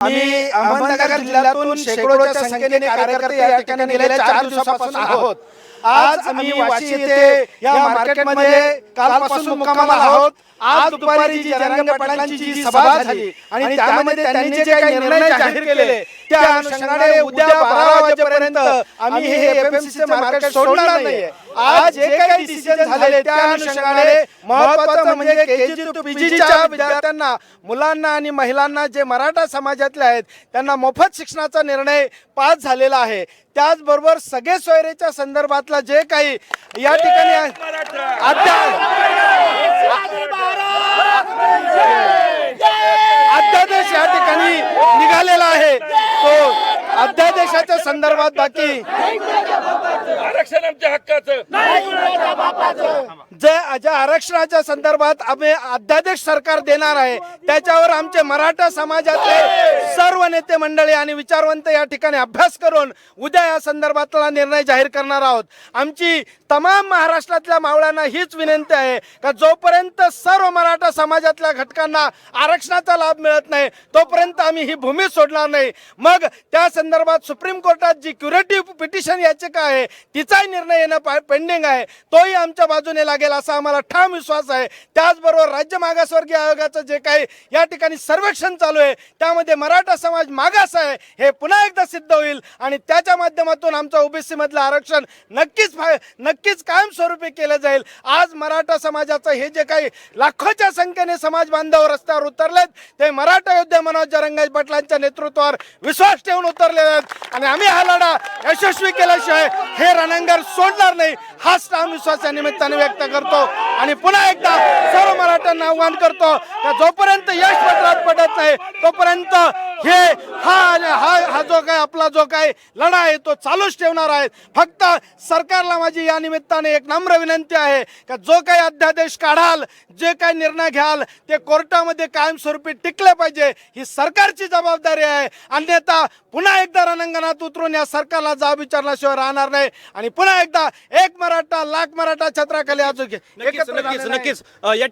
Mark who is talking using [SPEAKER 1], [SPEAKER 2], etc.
[SPEAKER 1] आम्ही अहमदनगर जिल्ह्यातून शेकडोच्या संख्येने कार्यकर्ते या ठिकाणी गेल्या चार दिवसापासून आहोत. आज आम्ही वाशी येथे या मार्केटमध्ये कालपासून मुक्कामाला आहोत. आज दुपारी जी जरंगे पाटलांची जी सभा झाली आणि त्यामध्ये त्यांनी जे काही निर्णय जाहीर केले त्या अनुषंगाने उद्या बारा वाजेपर्यंत आम्ही हे एफएमसीचे मार्केट सोडणार नाहीये. आज जे काही डिसिजन झाले त्या अनुषंगाने महत्वाचं म्हणजे केजी टू पीजीच्या विद्यार्थ्यांना मुलांना आणि महिलांना जे मराठा समाजातले आहेत त्यांना मोफत शिक्षणाचा निर्णय पास झालेला आहे. त्याचबरोबर सगळे सोयरेच्या संदर्भातला जे काही या ठिकाणी अध्या- अध्यादेश या ठिकाणी निघालेला आहे. तो अध्यादेशाच्या संदर्भात बाकी
[SPEAKER 2] आरक्षण आमच्या हक्काचं.
[SPEAKER 1] जे ज्या आरक्षणाच्या संदर्भात आम्ही अध्यादेश सरकार देणार आहे. त्याच्यावर आमचे मराठा समाजातले सर्व नेते मंडळी आणि विचारवंत या ठिकाणी अभ्यास करून उद्या या संदर्भातला निर्णय जाहीर करणार आहोत. आमची तमाम महाराष्ट्रातल्या मावळ्यांना हीच विनंती आहे का जोपर्यंत सर्व मराठा समाजातल्या घटकांना आरक्षणाचा लाभ मिळत नाही तोपर्यंत आम्ही ही भूमी सोडणार नाही. मग त्या संदर्भात सुप्रीम कोर्टात जी क्युरेटिव्ह पिटिशन याचिका आहे तिचाही निर्णय येणं पेंडिंग आहे. तोही आमच्या बाजूने लागेल असा आम्हाला ठाम विश्वास आहे. त्याचबरोबर राज्य मागासवर्गीय आयोगाचं जे काही या ठिकाणी सर्वेक्षण चालू आहे त्यामध्ये मराठा समाज मागास आहे हे पुन्हा एकदा सिद्ध होईल. आणि त्याच्या माध्यमातून आमचं ओबीसी मधलं आरक्षण नक्कीच फा- नक्कीच कायमस्वरूपी केलं जाईल. आज मराठा समाजाचं हे जे काही लाखोच्या संख्येने समाज बांधव रस्त्यावर उतरलेत ते मराठा योद्धे मनोज जरंगाई पाटलांच्या नेतृत्वावर विश्वास ठेवून उतरलेले आहेत. आणि आम्ही हा लढा यशस्वी केल्याशिवाय हे रणंगर सोडणार नाही हाच ठाम विश्वास या निमित्ताने व्यक्त करतो. आणि पुन्हा एकदा सर्व मराठ्यांना आव्हान करतो का जोपर्यंत यश पत्रात नाही तोपर्यंत हे हा हा जो काय आपला जो काय लढा आहे तो चालूच ठेवणार आहे फक्त सरकारला माझी या निमित्ताने एक नम्र विनंती आहे का जो काही अध्यादेश काढाल जे काही निर्णय घ्याल ते कोर्टामध्ये कायमस्वरूपी टिकले पाहिजे ही सरकारची जबाबदारी आहे. अन्यथा पुन्हा एकदा रणांगणात उतरून या सरकारला जाब विचारल्याशिवाय राहणार नाही. आणि पुन्हा एकदा एक मराठा लाख मराठा छत्राखाली अजून
[SPEAKER 2] नक्कीच नक्कीच
[SPEAKER 1] आहे.
[SPEAKER 2] या